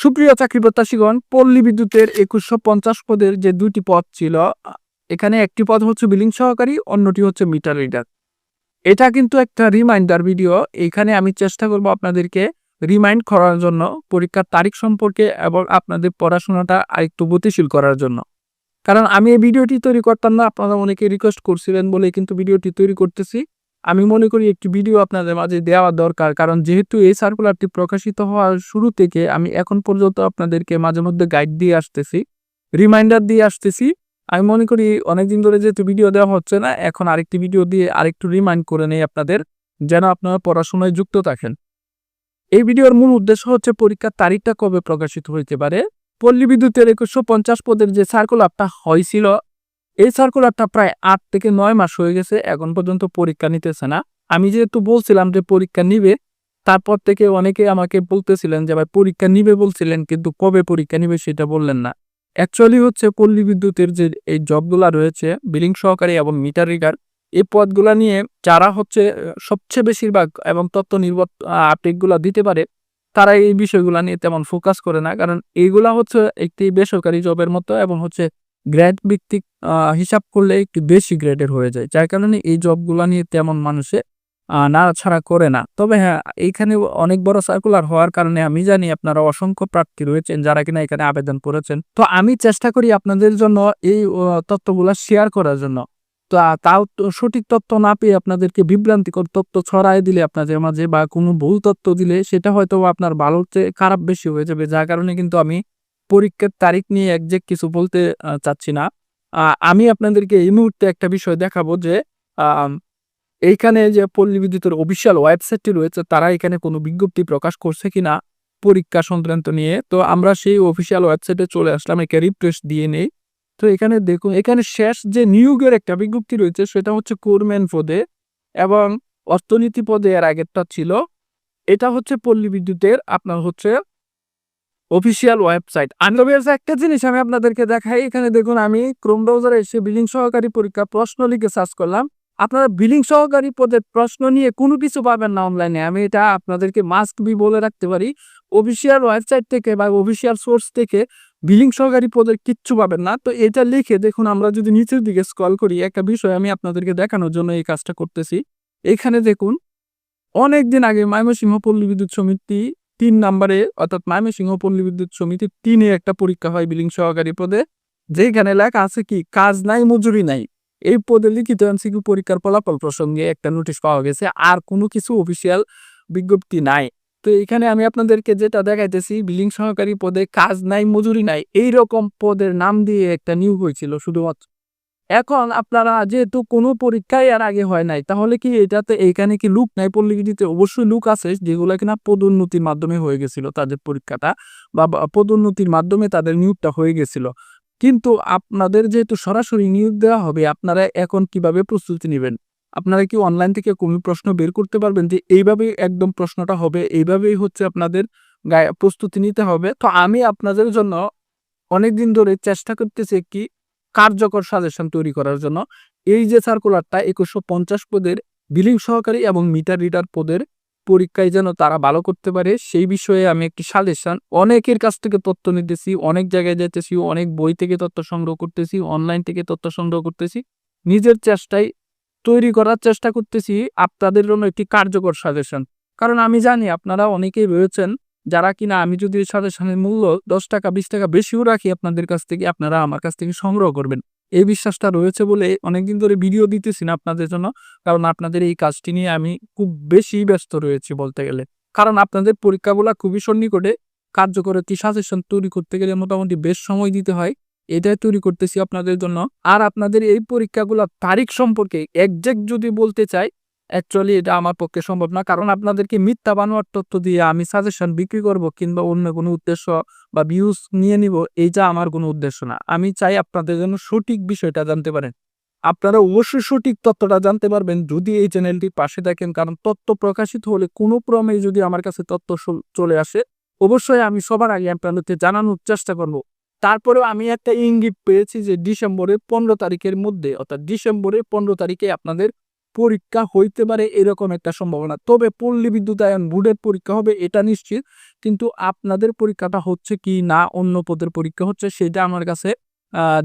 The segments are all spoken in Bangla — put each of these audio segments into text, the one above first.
সুপ্রিয় চাকরি প্রত্যাশীগণ পল্লী বিদ্যুতের একুশশো পঞ্চাশ পদের যে দুটি পদ ছিল, এখানে একটি পদ হচ্ছে বিলিং সহকারী, অন্যটি হচ্ছে মিটার রিডার। এটা কিন্তু একটা রিমাইন্ডার ভিডিও। এখানে আমি চেষ্টা করব আপনাদেরকে রিমাইন্ড করার জন্য, পরীক্ষার তারিখ সম্পর্কে এবং আপনাদের পড়াশোনাটা আরেকটু গতিশীল করার জন্য। কারণ আমি এই ভিডিওটি তৈরি করতাম না, আপনারা অনেকে রিকোয়েস্ট করছিলেন বলে কিন্তু ভিডিওটি তৈরি করতেছি। আমি মনে করি একটি ভিডিও আপনাদের মাঝে দেওয়া দরকার, কারণ যেহেতু এই সার্কুলারটি প্রকাশিত হওয়ার শুরু থেকে আমি এখন পর্যন্ত আপনাদেরকে মাঝে মধ্যে গাইড দিয়ে আসতেছি রিমাইন্ডার দিয়ে আসতেছি। আমি মনে করি অনেকদিন ধরে যেহেতু ভিডিও দেওয়া হচ্ছে না, এখন আরেকটি ভিডিও দিয়ে আরেকটু রিমাইন্ড করে নেই আপনাদের, যেন আপনারা পড়াশোনায় যুক্ত থাকেন। এই ভিডিওর মূল উদ্দেশ্য হচ্ছে পরীক্ষার তারিখটা কবে প্রকাশিত হইতে পারে? পল্লী বিদ্যুতের একুশশো পঞ্চাশ পদের যে সার্কুলারটা হয়েছিল এই সার্কুলারটা প্রায় আট থেকে নয় মাস হয়ে গেছে, এখন পর্যন্ত পরীক্ষা নিতেছে না। আমি যেহেতু বলছিলাম যে পরীক্ষা নিবে, তারপর থেকে অনেকে আমাকে বলতেছিলেন যে, ভাই, পরীক্ষা নিবে বলছিলেন, কিন্তু কবে পরীক্ষা নিবে সেটা বললেন না। অ্যাকচুয়ালি হচ্ছে পল্লী বিদ্যুতের যে এই জবগুলা রয়েছে বিলিং সহকারী এবং মিটার রিডার এই পদগুলা নিয়ে যারা হচ্ছে, সবচেয়ে বেশিরভাগ এবং তথ্য নির্ভর আপডেটগুলো দিতে পারে, তারা এই বিষয়গুলো নিয়ে তেমন ফোকাস করে না। কারণ এইগুলা হচ্ছে একটি বেসরকারি জবের মতো এবং হচ্ছে গ্রেড ভিত্তিক হিসাব করলে একটু বেশি গ্রেডের হয়ে যায়। যার কারণে এই জবগুলা নিয়ে তেমন মানুষে নাড়াছাড়া করে না। তবে হ্যাঁ এইখানে অনেক বড় সার্কুলার হওয়ার কারণে আমি জানি আপনারা অসংখ্য প্রার্থী রয়েছেন যারা কিনা এখানে আবেদন করেছেন। তো আমি চেষ্টা করি আপনাদের জন্য এই তথ্যগুলা শেয়ার করার জন্য। তো, তাও সঠিক তথ্য না পেয়ে আপনাদেরকে বিভ্রান্তিকর তথ্য ছড়ায় দিলে আপনাদের মাঝে বা কোনো ভুল তথ্য দিলে সেটা হয়তো আপনার ভালোর চেয়ে খারাপ বেশি হয়ে যাবে। যার কারণে কিন্তু আমি পরীক্ষার তারিখ নিয়ে একজ্যাক্ট কিছু বলতে চাচ্ছি না। আমি আপনাদেরকে এই মুহূর্তে একটা বিষয় দেখাবো যে এইখানে যে পল্লী বিদ্যুতের অফিসিয়াল ওয়েবসাইটটি রয়েছে, তারা এখানে কোনো বিজ্ঞপ্তি প্রকাশ করছে কিনা পরীক্ষা সংক্রান্ত নিয়ে। তো আমরা সেই অফিসিয়াল ওয়েবসাইটে চলে আসলাম, একে রিফ্রেশ দিয়ে নেই। তো এখানে দেখুন, এখানে শেষ যে নিয়োগের একটা বিজ্ঞপ্তি রয়েছে, সেটা হচ্ছে কোরম্যান পদে এবং অর্থনীতি পদে এর আগেরটা ছিল। এটা হচ্ছে পল্লী বিদ্যুতের আপনার হচ্ছে অফিসিয়াল ওয়েবসাইট আন্ডারওয়্যার্স একটা জিনিস আমি আপনাদেরকে দেখাই, এখানে দেখুন আমি ক্রোম ব্রাউজারে এসে বিলিং সহকারী পরীক্ষা প্রশ্ন লিখে সার্চ করলাম। আপনারা বিলিং সহকারী পদের প্রশ্ন নিয়ে কোনো কিছু পাবেন না অনলাইনে আমি এটা আপনাদেরকে মাস্ক বি বলে রাখতে পারি। অফিসিয়াল ওয়েবসাইট থেকে বা অফিসিয়াল সোর্স থেকে বিলিং সহকারী পদের কিচ্ছু পাবেন না। তো এটা লিখে দেখুন, আমরা যদি নিচের দিকে স্কল করি, একটা বিষয় আমি আপনাদেরকে দেখানোর জন্য এই কাজটা করতেছি। এখানে দেখুন অনেক দিন আগে ময়মনসিংহ পল্লী বিদ্যুৎ সমিতি তিন নম্বরে অর্থাৎ ময়মনসিংহ পল্লী বিদ্যুৎ সমিতি তিনে একটা পরীক্ষা হয় বিলিং সহকারী পদে। যেখানে লেখা আছে কি, কাজ নাই, মজুরি নাই। এই পদে লিখিত এমসিকিউ পরীক্ষার ফলাফল প্রসঙ্গে একটা নোটিশ পাওয়া গেছে, আর কোনো কিছু অফিসিয়াল বিজ্ঞপ্তি নাই। তো এখানে আমি আপনাদেরকে যেটা দেখাইতেছি, বিলিং সহকারী পদে কাজ নাই, মজুরি নাই এই রকম পদের নাম দিয়ে একটা নিয়োগ হয়েছিল শুধুমাত্র। এখন আপনারা যেহেতু কোনো পরীক্ষাই আর আগে হয় নাই, তাহলে কি এটাতে এইখানে কি লুক নাই? পল্লীগিরিতে অবশ্যই লুক আছে, যেগুলো কিনা পদোন্নতির মাধ্যমে হয়ে গেছিল তাদের পরীক্ষাটা বা পদোন্নতির মাধ্যমে তাদের নিয়োগটা হয়ে গেছিল। কিন্তু আপনাদের যেহেতু সরাসরি নিয়োগ দেওয়া হবে, আপনারা এখন কীভাবে প্রস্তুতি নেবেন? আপনারা কি অনলাইন থেকে কোনো প্রশ্ন বের করতে পারবেন যে এইভাবে একদম প্রশ্নটা হবে, এইভাবেই হচ্ছে আপনাদের প্রস্তুতি নিতে হবে? তো আমি আপনাদের জন্য অনেক দিন ধরে চেষ্টা করতেছি একটি কার্যকর সাজেশন তৈরি করার জন্য এই যে সার্কুলারটা একুশশো পঞ্চাশ পদের বিলিং সহকারী এবং মিটার রিডার পদের পরীক্ষায় যেন তারা ভালো করতে পারে, সেই বিষয়ে আমি একটি সাজেশন অনেকের কাছ থেকে তথ্য নিতেছি, অনেক জায়গায় যেতেছি অনেক বই থেকে তথ্য সংগ্রহ করতেছি অনলাইন থেকে তথ্য সংগ্রহ করতেছি, নিজের চেষ্টায় তৈরি করার চেষ্টা করতেছি, আপনাদের জন্য একটি কার্যকর সাজেশন কারণ আমি জানি আপনারা অনেকেই রয়েছেন যারা কিনা আমি যদি সাজেশনের মূল্য দশ টাকা, বিশ টাকা বেশিও রাখি আপনাদের কাছ থেকে, আপনারা আমার কাছ থেকে সংগ্রহ করবেন। এই বিশ্বাসটা রয়েছে বলে অনেকদিন ধরে ভিডিও দিতেছি না আপনাদের জন্য, কারণ আপনাদের এই কাজটি নিয়ে আমি খুব বেশি ব্যস্ত রয়েছি বলতে গেলে। কারণ আপনাদের পরীক্ষাগুলো খুবই সন্নিকটে, কার্যকর একটি সাজেশন তৈরি করতে গেলে মোটামুটি বেশ সময় দিতে হয়, এটাই তৈরি করতেছি আপনাদের জন্য। আর আপনাদের এই পরীক্ষাগুলো তারিখ সম্পর্কে একজ্যাক্ট যদি বলতে চাই অ্যাকচুয়ালি এটা আমার পক্ষে সম্ভব না। কারণ আপনাদেরকে মিথ্যা বানোয়ার তথ্য দিয়ে আমি সাজেশন বিক্রি করব কিংবা অন্য কোনো উদ্দেশ্য বা ভিউজ নিয়ে নিব, এইটা আমার কোনো উদ্দেশ্য না। আমি চাই আপনাদের জন্য সঠিক বিষয়টা জানতে পারেন। আপনারা অবশ্যই সঠিক তথ্যটা জানতে পারবেন যদি এই চ্যানেলটির পাশে থাকেন, কারণ তথ্য প্রকাশিত হলে কোনো ক্রমে যদি আমার কাছে তথ্য চলে আসে, অবশ্যই আমি সবার আগে আপনাদেরকে জানানোর চেষ্টা করব। তারপরেও আমি একটা ইঙ্গিত পেয়েছি যে ডিসেম্বরের পনেরো তারিখের মধ্যে, অর্থাৎ ডিসেম্বরের পনেরো তারিখে আপনাদের পরীক্ষা হইতে পারে এরকম একটা সম্ভাবনা। তবে পল্লী বিদ্যুতায়ন বোর্ডের পরীক্ষা হবে, এটা নিশ্চিত। কিন্তু আপনাদের পরীক্ষাটা হচ্ছে কি না, অন্য পদের পরীক্ষা হচ্ছে, সেটা আমার কাছে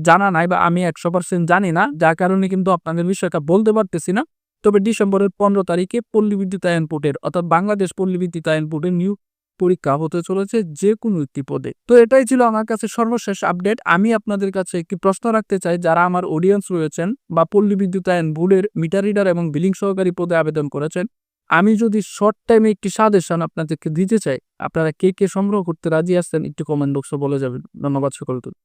জানা নাই বা আমি একশো পার্সেন্ট জানি না। যার কারণে কিন্তু আপনাদের বিষয়টা বলতে পারতেছি না। তবে ডিসেম্বরের পনেরো তারিখে পল্লী বিদ্যুতায়ন বোর্ডের অর্থাৎ বাংলাদেশ পল্লী বিদ্যুতায়ন বোর্ডের নিউ পরীক্ষা হতে চলেছে যে কোনো একটি পদে। তো এটাই ছিল আমার কাছে সর্বশেষ আপডেট। আমি আপনাদের কাছে একটি প্রশ্ন রাখতে চাই, যারা আমার অডিয়েন্স রয়েছেন বা পল্লী বিদ্যুতায়ন বোর্ডের মিটার রিডার এবং বিলিং সহকারী পদে আবেদন করেছেন, আমি যদি শর্ট টাইমে একটি সাজেশন আপনাদেরকে দিতে চাই, আপনারা কে কে সংগ্রহ করতে রাজি আছেন একটু কমেন্ট বক্সে বলে যাবেন। ধন্যবাদ সকলকে।